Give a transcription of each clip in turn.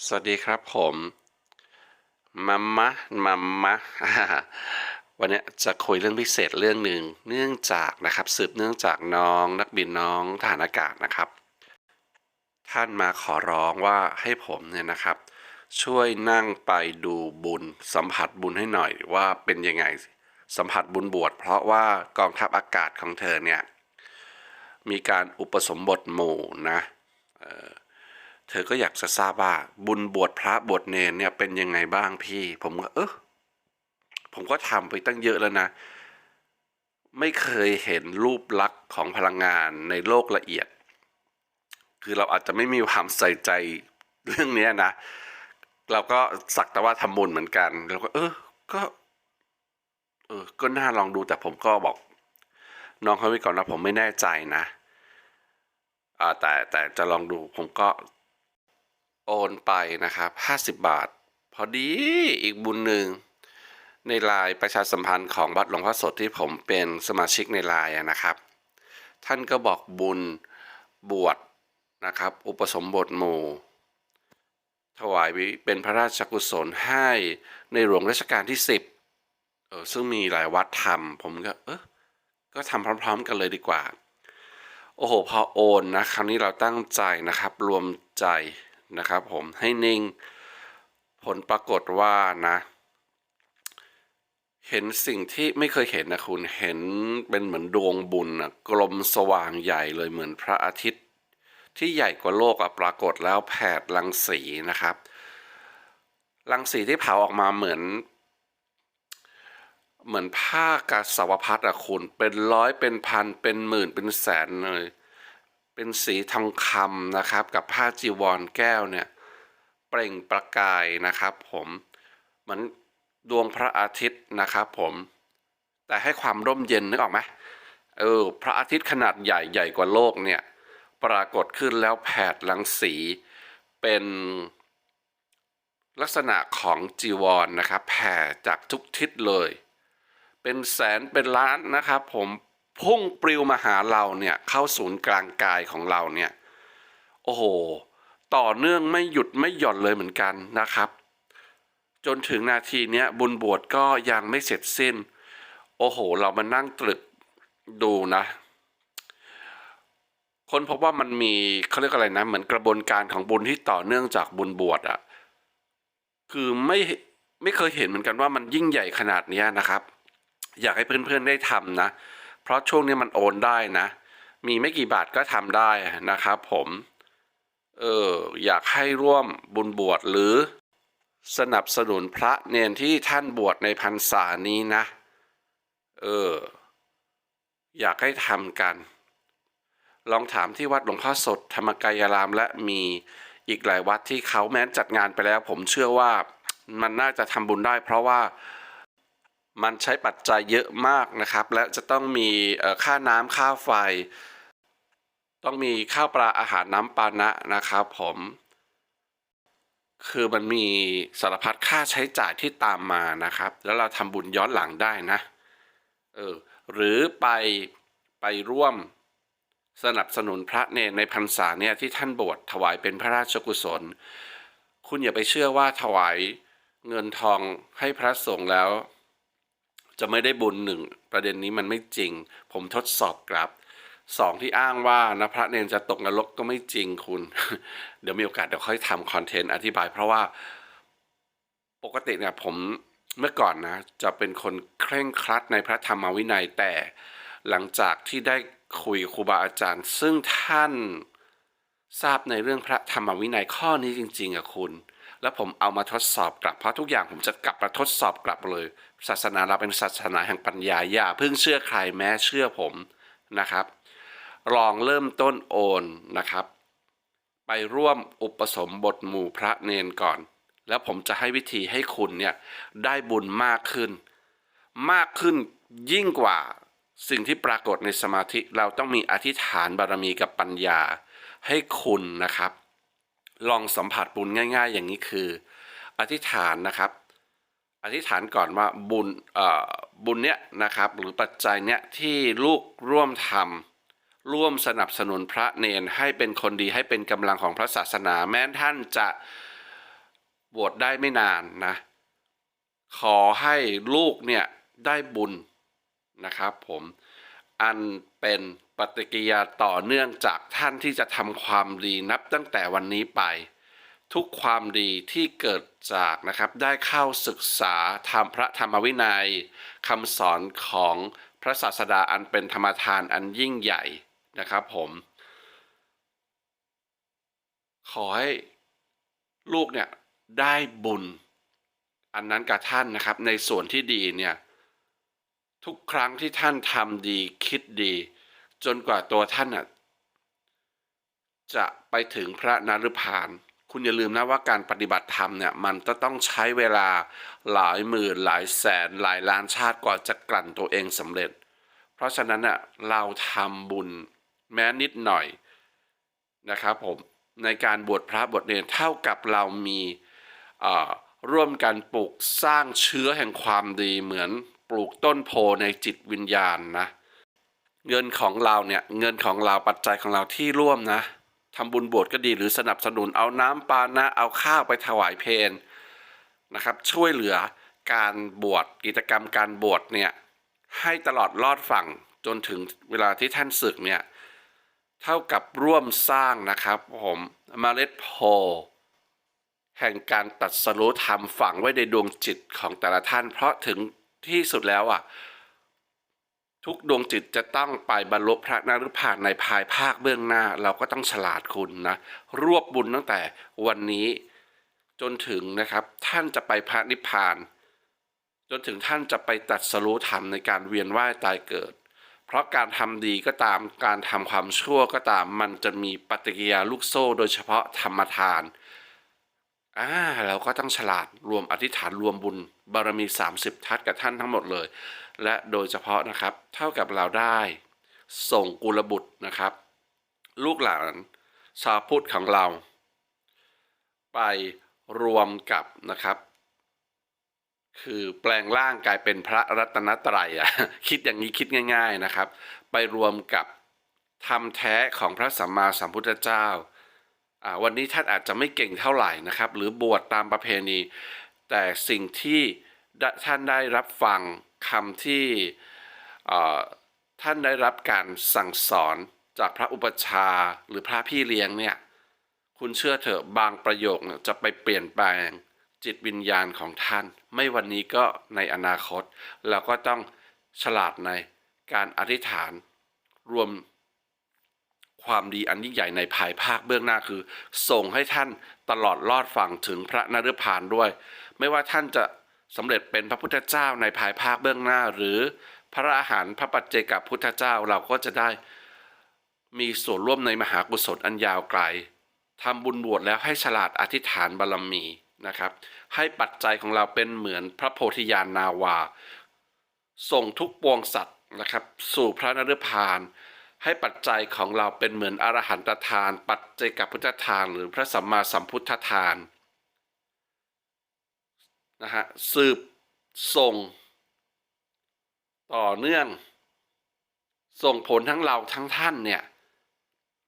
สวัสดีครับผมมัมมะมัมมะวันนี้จะคุยเรื่องพิเศษเรื่องหนึ่งเนื่องจากนะครับสืบเนื่องจากน้องนักบินน้องทหารอากาศนะครับ ท่านมาขอร้องว่าให้ผมเนี่ยนะครับ ช่วยนั่งไปดูบุญ สัมผัสบุญให้หน่อยว่าเป็นยังไงสัมผัสบุญบวชเพราะว่ากองทัพอากาศของเธอเนี่ยมีการอุปสมบทหมู่นะ เธอก็อยากจะทราบว่าบุญบวชพระบวชเนรเนี่ยเป็นยังไงบ้างพี่ ผมก็เออผมก็ทำไปตั้งเยอะแล้วนะ ไม่เคยเห็นรูปลักษณ์ของพลังงานในโลกละเอียด คือเราอาจจะไม่มีความใส่ใจเรื่องนี้นะ เราก็สักแต่ว่าทำบุญเหมือนกันเราก็ เออ ก็ เออ ก็น่าลองดูแต่ผมก็บอก น้องเขาไว้ก่อนนะผมไม่แน่ใจนะอ่าแต่แต่จะลองดูผมก็ โอนไปนะครับ 50 บาท พอดีอีกบุญหนึ่ง ในไลน์ประชาสัมพันธ์ของวัดหลวงพ่อสดที่ผมเป็นสมาชิกในไลน์นะครับ ท่านก็บอกบุญบวชนะครับ อุปสมบทหมู่ ถวายเป็นพระราชกุศลให้ในหลวงรัชกาลที่ 10 เออซึ่งมีหลายวัดทำผมก็เออก็ทำพร้อม ๆ กันเลยดีกว่า โอ้โห พอโอนนะ คราวนี้เราตั้งใจนะครับ รวมใจ นะครับผมให้นิ่ง ผลปรากฏว่านะ เห็นสิ่งที่ไม่เคยเห็นนะคุณเห็นเป็นเหมือนดวงบุญนะกลมสว่างใหญ่เลยเหมือนพระอาทิตย์ ที่ใหญ่กว่าโลกอะปรากฏแล้วแผดรังสีนะครับรังสีที่เผาออกมาเหมือน เหมือนผ้ากาสาวพัดอะคุณเป็นร้อยเป็นพันเป็นหมื่นเป็นแสนเลย เป็นสีทองคำนะครับ กับผ้าจีวรแก้วเนี่ยเปล่งประกายนะครับผมเหมือนดวงพระอาทิตย์นะครับผมแต่ให้ความร่มเย็นนึกออกไหมเออพระอาทิตย์ขนาดใหญ่ใหญ่กว่าโลกเนี่ยปรากฏขึ้นแล้วแผดรังสีเป็นลักษณะของจีวรนนะครับแผ่จากทุกทิศเลย เป็นแสนเป็นล้านนะครับผม พุ่งปลิวมาหาเราเนี่ยเข้าศูนย์กลางกายของเราเนี่ยโอ้โห ต่อเนื่องไม่หยุดไม่หย่อนเลยเหมือนกันนะครับ จนถึงนาทีเนี้ยบุญบวชก็ยังไม่เสร็จสิ้น โอ้โห เรามานั่งตรึกดูนะคนพบว่ามันมีเขาเรียกอะไรนะ เหมือนกระบวนการของบุญที่ต่อเนื่องจากบุญบวชอะ่ะคือไม่ไม่เคยเห็นเหมือนกันว่ามันยิ่งใหญ่ขนาดนี้นะครับ อยากให้เพื่อนๆได้ทำนะ เพราะช่วงนี้มันโอนได้นะ มีไม่กี่บาทก็ทำได้นะครับผมเอออยากให้ร่วมบุญบวชหรือ สนับสนุนพระเนนที่ท่านบวชในพรรษานี้นะเอออยากให้ทำกัน ลองถามที่วัดหลวงพ่อสดธรรมกายรามและมีอีกหลายวัดที่เขาแม้นจัดงานไปแล้ว ผมเชื่อว่ามันน่าจะทำบุญได้ เพราะว่า มันใช้ปัจจัยเยอะมากนะครับ และจะต้องมีค่าน้ำค่าไฟ ต้องมีข้าวปลาอาหารน้ำปานะนะครับผมคือมันมีสารพัดค่าใช้จ่ายที่ตามมานะครับ แล้วเราทำบุญย้อนหลังได้นะเออหรือไปไปร่วมสนับสนุนพระเนรในพรรษาเนี่ยที่ท่านบวชถวายเป็นพระราชกุศล คุณอย่าไปเชื่อว่าถวายเงินทองให้พระสงฆ์แล้ว จะไม่ได้บุญหนึ่งประเด็นนี้มันไม่จริง ผมทดสอบกลับสองที่อ้างว่านะพระเนรจะตกนรกก็ไม่จริงคุณ เดี๋ยวมีโอกาสเดี๋ยวค่อยทำคอนเทนต์อธิบาย เพราะว่าปกติเนี่ยผมเมื่อก่อนนะ จะเป็นคนเคร่งครัดในพระธรรมวินัยแต่หลังจากที่ได้คุยครูบาอาจารย์ ซึ่งท่านทราบในเรื่องพระธรรมวินัยข้อนี้จริง ๆอะคุณ แล้วผมเอามาทดสอบกลับเพราะทุกอย่างผมจะกลับมาทดสอบกลับเลย ศาสนาเราเป็นศาสนาแห่งปัญญาอย่าเพิ่งเชื่อใครแม้เชื่อผมนะครับ ลองเริ่มต้นโอนนะครับ ไปร่วมอุปสมบทหมู่พระเนนก่อน แล้วผมจะให้วิธีให้คุณเนี่ยได้บุญมากขึ้น มากขึ้นยิ่งกว่าสิ่งที่ปรากฏในสมาธิเราต้องมีอธิษฐานบารมีกับปัญญาให้คุณนะครับ ลองสัมผัสบุญง่าย ๆ อย่างนี้คือ อธิษฐานนะครับ อธิษฐานก่อนว่าบุญเอ่อบุญเนี้ยนะครับ หรือปัจจัยเนี้ยที่ลูกร่วมทำร่วมสนับสนุนพระเนนให้เป็นคนดีให้เป็นกำลังของพระศาสนา แม้ท่านจะบวชได้ไม่นานนะ ขอให้ลูกเนี่ยได้บุญนะครับผมอันเป็นปฏิกิยาต่อเนื่องจากท่านที่จะทำความดีนับตั้งแต่วันนี้ไป ทุกความดีที่เกิดจากนะครับได้เข้าศึกษาทำพระธรรมวินัยคำสอนของพระศาสดาอันเป็นธรรมทานอันยิ่งใหญ่นะครับผม ขอให้ลูกเนี่ยได้บุญ อันนั้นกับท่านนะครับ ในส่วนที่ดีเนี่ยทุกครั้งที่ท่านทำดีคิดดี จนกว่าตัวท่านน่ะจะไปถึงพระนฤพาน คุณอย่าลืมนะว่าการปฏิบัติธรรมเนี่ยมันจะต้องใช้เวลาหลายหมื่นหลายแสนหลายล้านชาติกว่าจะกลั่นตัวเองสำเร็จ เพราะฉะนั้นน่ะเราทำบุญแม้นิดหน่อยนะครับผมในการบวชพระบวชเนรเท่ากับเรามีร่วมกันปลูกสร้างเชื้อแห่งความดีเหมือนปลูกต้นโพในจิตวิญญาณนะเงินของเราเนี่ยเงินของเราปัจจัยของเราที่ร่วมนะ ทำบุญบวชก็ดี หรือสนับสนุนเอาน้ำปานะเอาข้าวไปถวายเพลนะครับ ช่วยเหลือการบวชกิจกรรมการบวชเนี่ยให้ตลอดรอดฝั่งจนถึงเวลาที่ท่านศึกเนี่ยเท่ากับร่วมสร้างนะครับผมมเมล็ดโพแห่งการตัดสรู้ธรรมฝังไว้ในดวงจิตของแต่ละท่าน เพราะถึงที่สุดแล้วอะ ทุกดวงจิตจะต้องไปบรรลุพระนฤพานในภายภาคเบื้องหน้า เราก็ต้องฉลาดคุณนะ รวบบุญตั้งแต่วันนี้จนถึงนะครับท่านจะไปพระนิพพาน จนถึงท่านจะไปตัดสรู้ธรรมในการเวียนว่ายตายเกิด เพราะการทำดีก็ตามการทำความชั่วก็ตามมันจะมีปฏิกิริยาลูกโซ่ โดยเฉพาะธรรมทาน อ่าเราก็ต้องฉลาดรวมอธิษฐานรวมบุญบารมี 30 ทัศกับท่านทั้งหมดเลย และโดยเฉพาะนะครับ เท่ากับเราได้ ส่งกุลบุตรนะครับ ลูกหลานชาวพุทธของเรา ไปรวมกับนะครับ คือแปลงร่างกลายเป็นพระรัตนตรัยอะคิดอย่างนี้คิดง่าย ๆนะครับ ไปรวมกับธรรมแท้ของพระสัมมาสัมพุทธเจ้า วันนี้ท่านอาจจะไม่เก่งเท่าไหร่นะครับ หรือบวชตามประเพณี แต่สิ่งที่ท่านได้รับฟังคำที่อ่อท่านได้รับการสั่งสอนจากพระอุปชาหรือพระพี่เลี้ยงเนี่ยคุณเชื่อเถอะบางประโยคเนี่ยจะไปเปลี่ยนแปลงจิตวิญญาณของท่าน ไม่วันนี้ก็ในอนาคต เราก็ต้องฉลาดในการอธิษฐานรวม ความดีอันยิ่งใหญ่ในภายภาคเบื้องหน้าคือ ส่งให้ท่านตลอดรอดฝั่งถึงพระนฤพานด้วย ไม่ว่าท่านจะสำเร็จเป็นพระพุทธเจ้าในภายภาคเบื้องหน้า หรือพระอาหารพระปัจเจกพุทธเจ้าเราก็จะได้ มีส่วนร่วมในมหากุศลอันยาวไกลทำบุญบวชแล้วให้ฉลาดอธิษฐานบารมีนะครับ ให้ปัจจัยของเราเป็นเหมือนพระโพธิญาณนาวา ส่งทุกปวงสัตว์นะครับ สู่พระนฤพาน ให้ปัจจัยของเราเป็นเหมือนอรหันตทาน ปัจเจกพุทธทานหรือพระสัมมาสัมพุทธทานนะฮะสืบส่ง ต่อเนื่อง ส่งผลทั้งเราทั้งท่านเนี่ย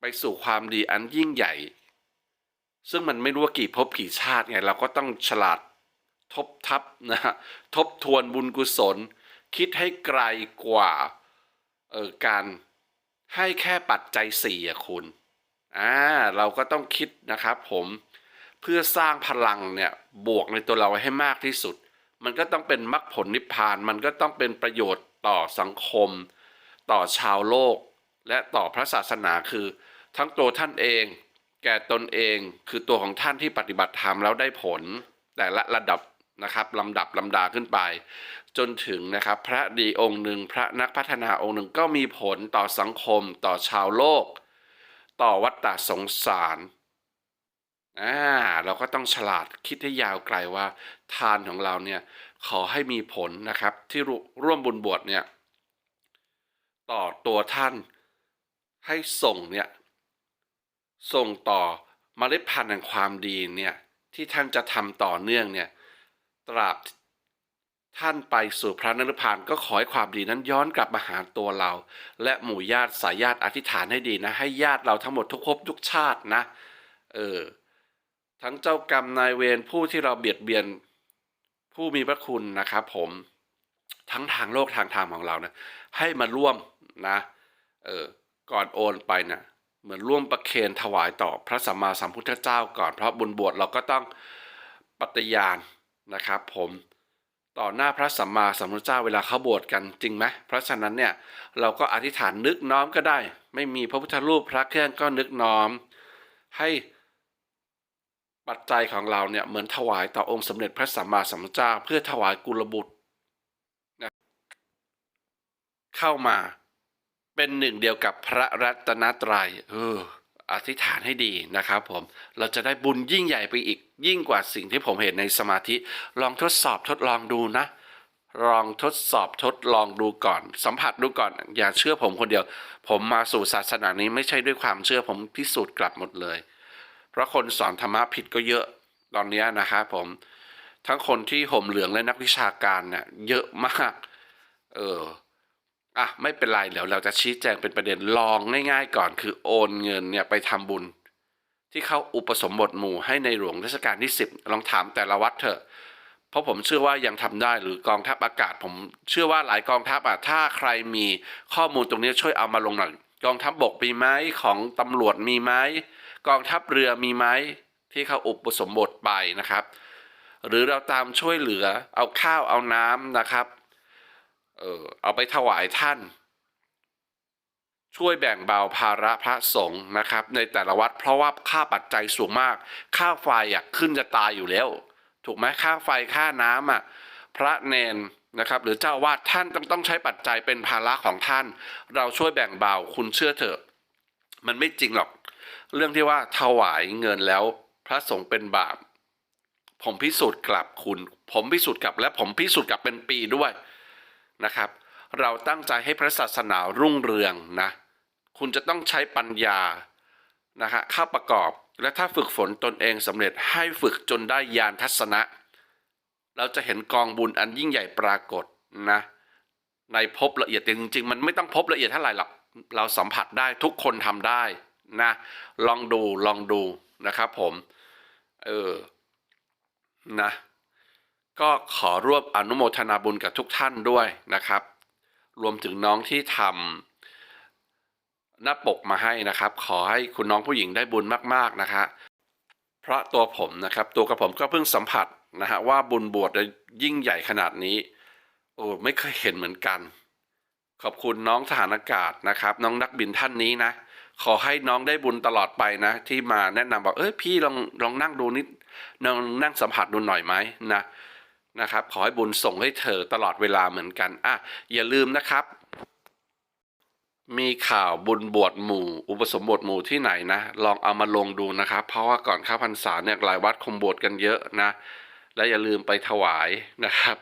ไปสู่ความดีอันยิ่งใหญ่ ซึ่งมันไม่รู้ว่ากี่ภพกี่ชาติไงเราก็ต้องฉลาดทบทับนะฮะทบทวนบุญกุศล คิดให้ไกลกว่าเออการ ให้แค่ปัจจัยสี่อะคุณอ่าเราก็ต้องคิดนะครับผมเพื่อสร้างพลังเนี่ยบวกในตัวเราให้มากที่สุด มันก็ต้องเป็นมรรคผลนิพพาน มันก็ต้องเป็นประโยชน์ต่อสังคม ต่อชาวโลก และต่อพระศาสนาคือ ทั้งตัวท่านเอง แก่ตนเองคือตัวของท่านที่ปฏิบัติธรรมแล้วได้ผล แต่ละระดับ นะครับลำดับลำดาขึ้นไป จนถึงนะครับพระดีองค์หนึ่งพระนักพัฒนาองค์หนึ่งก็มีผลต่อสังคมต่อชาวโลก ต่อวัฏฏะสงสารอ่าเราก็ต้องฉลาดคิดให้ยาวไกลว่าทานของเราเนี่ยขอให้มีผลนะครับที่ร่วร่วมบุญบวชเนี่ยต่อตัวท่านให้ส่งเนี่ยส่งต่อเมล็ดพันธุ์แห่งความดีเนี่ยที่ท่านจะทำต่อเนื่องเนี่ย ตราบท่านไปสู่พระนรพานก็ขอให้ความดีนั้นย้อนกลับมาหาตัวเรา และหมู่ญาติสายญาติอธิษฐานให้ดีนะ ให้ญาติเราทั้งหมดทุกภพทุกชาตินะ เออ ทั้งเจ้ากรรมนายเวรผู้ที่เราเบียดเบียนผู้มีพระคุณนะครับผมทั้งทางโลกทางธรรมของเรานะให้มาร่วมนะ เออก่อนโอนไปนะ่ะเหมือนร่วมประเคนถวายต่อพระสัมมาสัมพุทธเจ้าก่อนเพราะบุญบวชเราก็ต้องปฏิญาณ นะครับผมต่อหน้าพระสัมมาสัมพุทธเจ้าเวลาเขาบวชกันจริงไหมเพราะฉะนั้นเนี่ยเราก็อธิษฐานนึกน้อมก็ได้ ไม่มีพระพุทธรูปพระเครื่องก็นึกน้อม ให้ปัจจัยของเราเนี่ยเหมือนถวายต่อองค์สมเด็จพระสัมมาสัมพุทธเจ้า เพื่อถวายกุลบุตรนะเข้ามาเป็นหนึ่งเดียวกับพระรัตนตรัยเออ อธิษฐานให้ดีนะครับผมเราจะได้บุญยิ่งใหญ่ไปอีกยิ่งกว่าสิ่งที่ผมเห็นในสมาธิ ลองทดสอบทดลองดูนะ ลองทดสอบทดลองดูก่อน สัมผัสดูก่อน อย่าเชื่อผมคนเดียว ผมมาสู่ศาสนานี้ไม่ใช่ด้วยความเชื่อผมพิสูจน์กลับหมดเลย เพราะคนสอนธรรมะผิดก็เยอะตอนนี้นะครับผมทั้งคนที่ห่มเหลืองและนักวิชาการเนี่ยเยอะมาก เออ อะไม่เป็นไรเดี๋ยวเราจะชี้แจงเป็นประเด็นลองง่ายๆก่อน คือโอนเงินเนี่ยไปทำบุญ ที่เข้าอุปสมบทหมู่ให้ในหลวงรัชกาลที่สิบลองถามแต่ละวัดเถอะ เพราะผมเชื่อว่ายังทำได้หรือกองทัพอากาศ ผมเชื่อว่าหลายกองทัพอะถ้าใครมีข้อมูลตรงนี้ช่วยเอามาลงหน่อยกองทัพบบกมีไหมของตำรวจมีไหมกองทัพเรือมีไหมที่เขาอุปสมบทไปนะครับ หรือเราตามช่วยเหลือเอาข้าวเอาน้ำนะครับ เออเอาไปถวายท่าน ช่วยแบ่งเบาภาระพระสงฆ์นะครับ ในแต่ละวัดเพราะว่าค่าปัจจัยสูงมาก ค่าไฟอะขึ้นจะตายอยู่แล้ว ถูกไหมค่าไฟค่าน้ำอะพระเนนนะครับหรือเจ้าอาวาดท่านต้องต้องใช้ปัจจัยเป็นภาระของท่าน เราช่วยแบ่งเบาคุณเชื่อเถอะ มันไม่จริงหรอก เรื่องที่ว่าถวายเงินแล้วพระสงฆ์เป็นบาป ผมพิสูจน์กลับคุณ ผมพิสูจน์กลับและผมพิสูจน์กลับเป็นปีด้วย นะครับ เราตั้งใจให้พระศาสนารุ่งเรืองนะ คุณจะต้องใช้ปัญญานะฮะเข้าประกอบและถ้าฝึกฝนตนเองสำเร็จให้ฝึกจนได้ญาณทัศนะ เราจะเห็นกองบุญอันยิ่งใหญ่ปรากฏนะ ในภพละเอียดจริงๆ มันไม่ต้องพบละเอียดเท่าไหร่หรอกเราสัมผัสได้ทุกคนทำได้นะ ลองดูลองดูนะครับผม เออ นะ ก็ขอร่วมอนุโมทนาบุญกับทุกท่านด้วยนะครับ รวมถึงน้องที่ทำหน้าปกมาให้นะครับ ขอให้คุณน้องผู้หญิงได้บุญมากๆนะคะเพราะตัวผมนะครับ ตัวกับผมก็เพิ่งสัมผัสนะฮะว่าบุญบวชยิ่งใหญ่ขนาดนี้ โอ้ไม่เคยเห็นเหมือนกัน ขอบคุณน้องทหารอากาศนะครับ น้องนักบินท่านนี้นะขอให้น้องได้บุญตลอดไปนะ ที่มาแนะนำบอกเอ้ยพี่ลองลองนั่งดูนิดลองนั่งสัมผัสดูหน่อยไหมนะ นะครับ ขอให้บุญส่งให้เธอตลอดเวลาเหมือนกันอะอย่าลืมนะครับ มีข่าวบุญบวชหมู่ อุปสมบทหมู่ที่ไหนนะ ลองเอามาลงดูนะครับ เพราะว่าก่อนเข้าพรรษาเนี่ยหลายวัดคงบวชกันเยอะนะ และอย่าลืมไปถวายนะครับ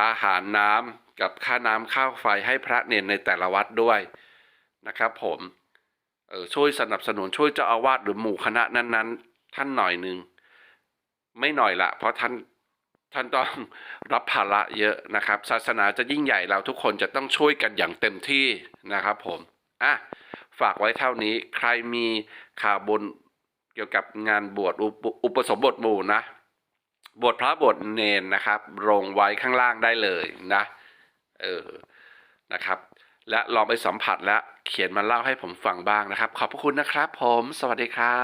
อาหารน้ำกับค่าน้ำข้าวไฟให้พระเนนในแต่ละวัดด้วยนะครับผมเออช่วยสนับสนุนช่วยเจ้าอาวาสหรือหมู่คณะนั้น ๆ ท่านหน่อยหนึ่งไม่หน่อยละเพราะท่าน ท่านต้องรับภาระเยอะนะครับ ศาสนาจะยิ่งใหญ่เราทุกคนจะต้องช่วยกันอย่างเต็มที่นะครับผมอะฝากไว้เท่านี้ใครมีข่าวบนเกี่ยวกับงานบวชอุปอุปสมบทหมู่นะบทพระบทเนนนะครับลงไว้ข้างล่างได้เลยนะเออนะครับ และลองไปสัมผัสและเขียนมาเล่าให้ผมฟังบ้างนะครับ ขอบพระคุณนะครับผม สวัสดีครับ